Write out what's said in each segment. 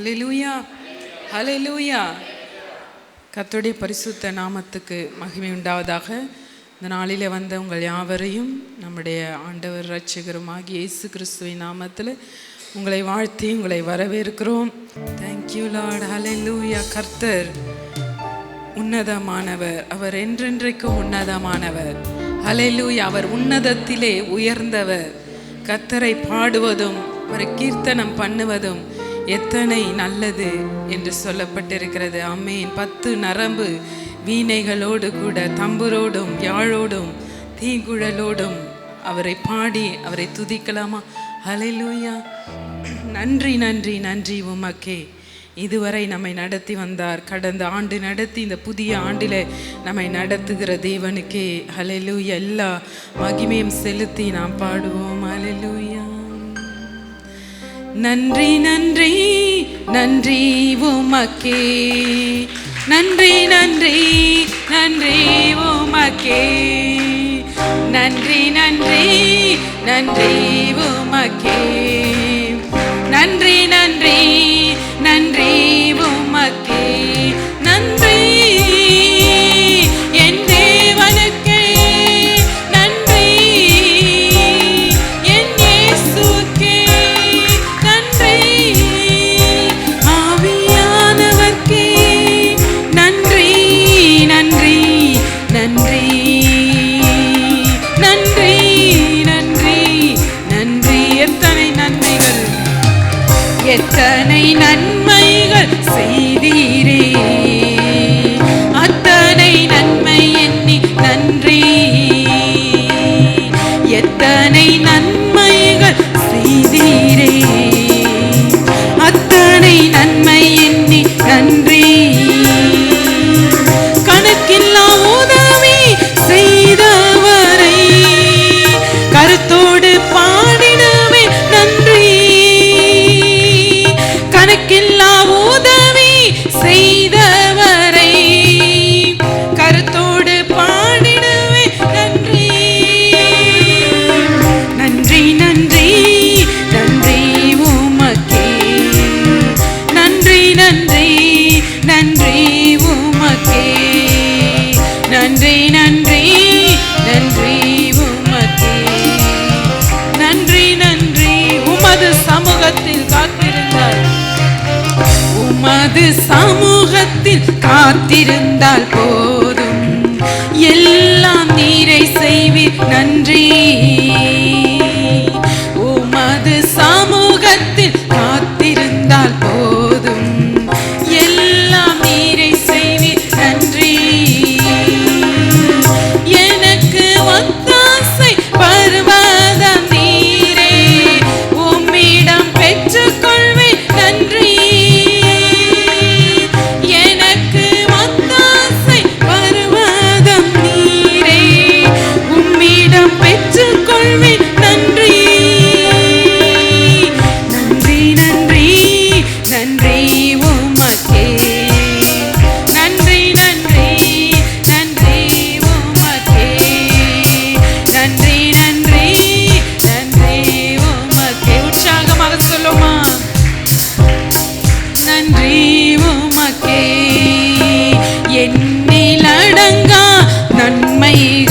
Hallelujah hallelujah கர்த்தருடைய பரிசுத்த நாமத்துக்கு மகிமை உண்டாவதாக. இந்த நாளில் வந்த உங்கள் யாவரையும் நம்முடைய ஆண்டவர் ரட்சகருமாகி இயேசு கிறிஸ்துவின் நாமத்தில் உங்களை வாழ்த்தி உங்களை வரவேற்கிறோம். தேங்க்யூ லார்ட் ஹலெலூயா கர்த்தர் உன்னதமானவர். அவர் என்றென்றைக்கும் உன்னதமானவர். ஹலெலூயா அவர் உன்னதத்திலே உயர்ந்தவர். கர்த்தரை பாடுவதும் அவரை கீர்த்தனம் பண்ணுவதும் எத்தனை நல்லது என்று சொல்லப்பட்டிருக்கிறது. அம்மேன் பத்து நரம்பு வீணைகளோடு கூட தம்புரோடும் யாழோடும் தீங்குழலோடும் அவரை பாடி அவரை துதிக்கலாமா? ஹalleluya. நன்றி நன்றி நன்றி உமக்கே. இதுவரை நம்மை நடத்தி வந்தார். கடந்த ஆண்டு நடத்தி இந்த புதிய ஆண்டில் நம்மை நடத்துகிற தேவனுக்கே. ஹலெலூயா எல்லா மகிமையும் செலுத்தி நாம் பாடுவோம். ஹalleluya. நன்றி நன்றி நன்றி உமக்கே. நன்றி நன்றி நன்றி உமக்கே. நன்றி நன்றி நன்றி உமக்கே. நன்றி நன்றி நன்றி உமக்கே. காத்திருந்தால் போதும். எல்லாம் நீரை செய்வீர் நன்றி. You.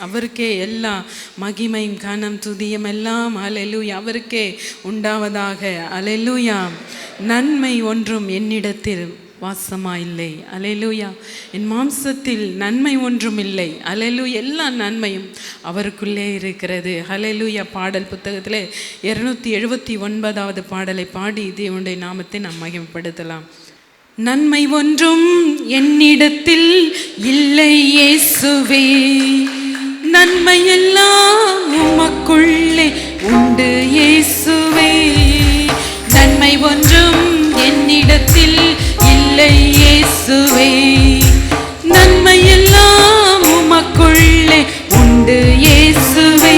அவருக்கே அவருக்கே எல்லா மகிமையும் கனம் துதியம் எல்லாம் அலெலுயா அவருக்கே உண்டாவதாக. அலெலுயா நன்மை ஒன்றும் என்னிடத்தில் வாசமா இல்லை அலையலூயா என் மாம்சத்தில் நன்மை ஒன்றும் இல்லை. அலையலு எல்லா நன்மையும் அவருக்குள்ளே இருக்கிறது. அலையலூயா பாடல் புத்தகத்தில் இருநூத்தி எழுபத்தி ஒன்பதாவது பாடலை பாடி தேவனுடைய நாமத்தை நாம் மகிமைப்படுத்தலாம். நன்மை ஒன்றும் என்னிடத்தில் இல்லை இயேசுவே. நன்மையெல்லாம் உமக்குள்ளே உண்டு இயேசுவே. நன்மை ஒன்றும் என்னிடத்தில் இல்லை இயேசுவே. நன்மையெல்லாம் உமக்குள்ளே உண்டு இயேசுவே.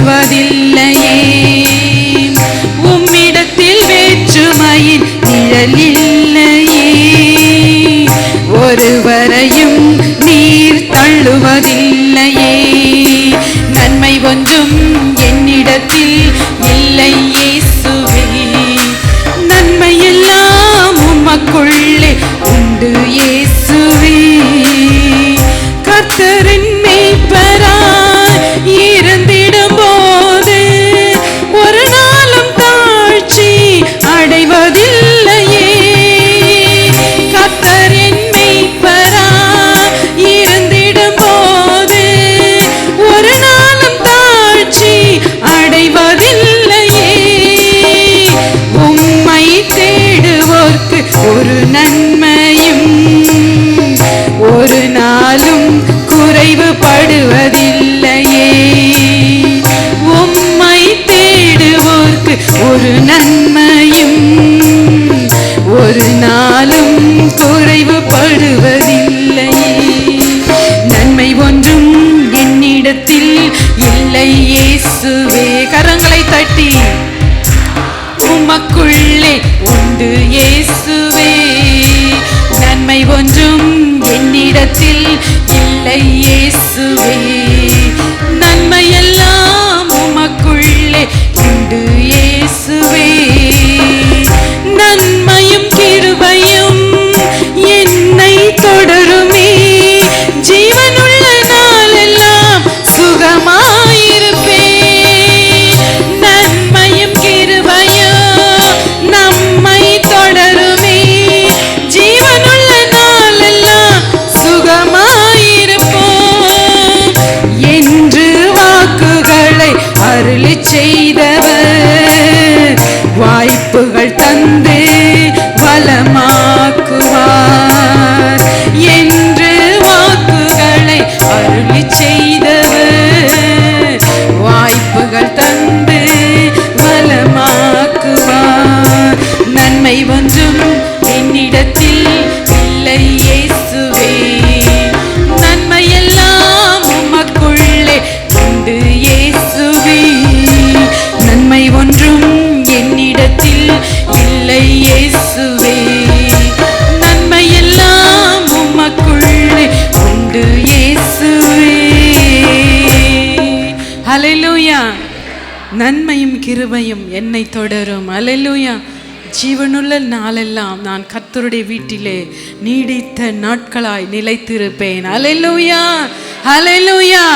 தள்ளுவதில்லையே ஒரு நன்மையும் ஒரு நாளும் குறைவுபடுவதில்லையே நன்மை ஒன்றும் என்னிடத்தில் இல்லை இயேசுவே. கரங்களை தட்டி உமக்குள்ளே உண்டு இயேசுவே. நன்மை ஒன்றும் என்னிடத்தில் இல்லை இயேசுவே. செய்தவர். வாய்ப்புகள் தந்தே என்னை தொடரும். அலையிலூயா. ஜீவனுள்ள நாளெல்லாம் நான் கர்த்தருடைய வீட்டிலே நீடித்த நாட்களாய் நிலைத்திருப்பேன். அலையிலூயா. அலையிலூயா.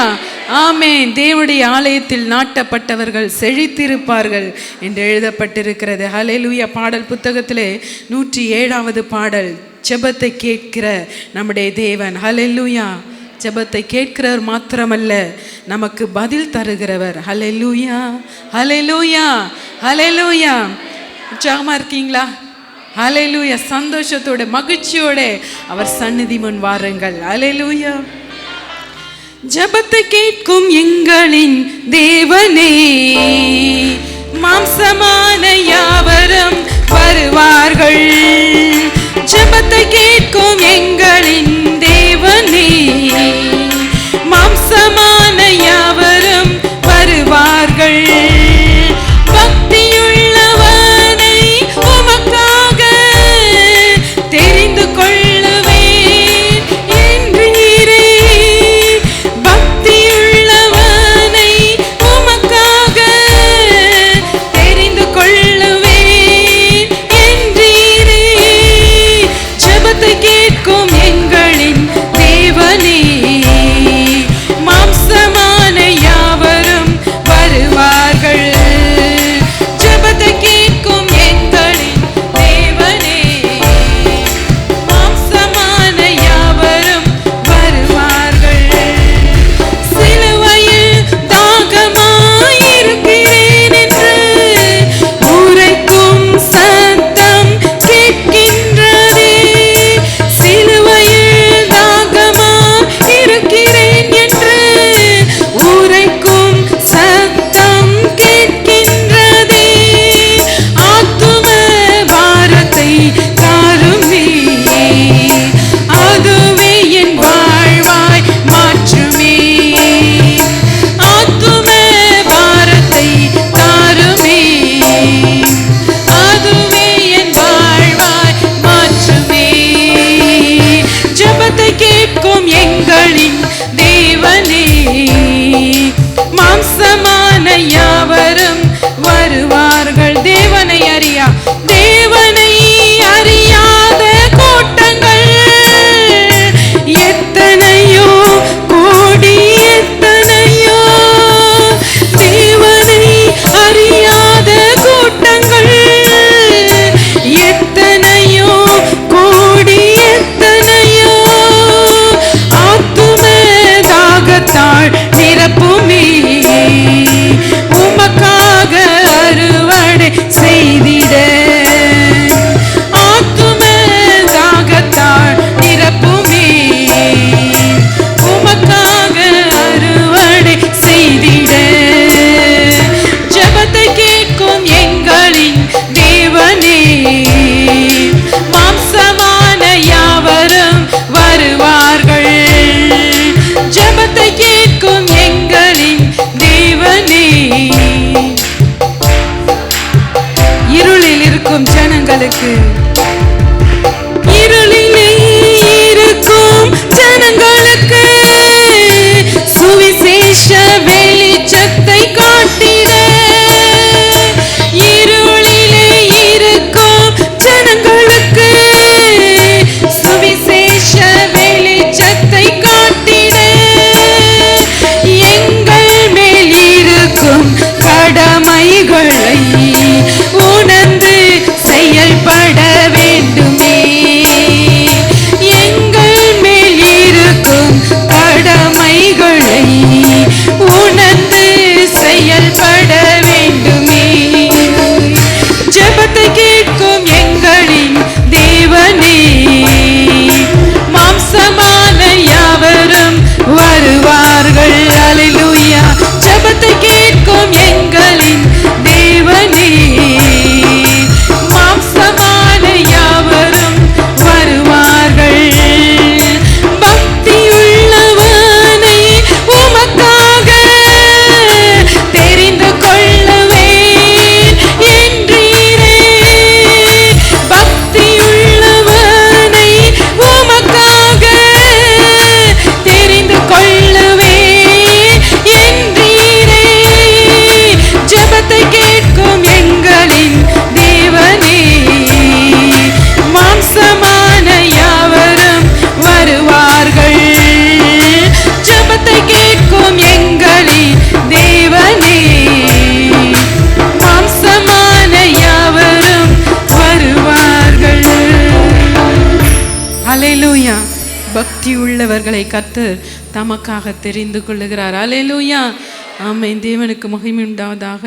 ஆமே தேவனுடைய ஆலயத்தில் நாட்டப்பட்டவர்கள் செழித்திருப்பார்கள் என்று எழுதப்பட்டிருக்கிறது. ஹலெலுயா பாடல் புத்தகத்திலே நூற்றி ஏழாவது பாடல். ஜெபத்தை கேட்கிற நம்முடைய தேவன். ஹலெலுயா ஜெபத்தை கேட்கிறவர் மாத்திரமல்ல நமக்கு பதில் தருகிறவர். ஹலெலுயா ஹலெலுயா ஹalleluya உற்சாகமா இருக்கீங்களா? ஹalleluya சந்தோஷத்தோட மகிழ்ச்சியோட அவர் சந்நிதி முன் வாருங்கள். ஹalleluya ஜெபத்தை கேட்கும் எங்களின் தேவனே. que பக்தி உள்ளவர்களை கத்தர் தமக்காக தெரிந்து கொள்ளுகிறார். அலையிலூயா ஆமை தேவனுக்கு மகிமை உண்டாவதாக.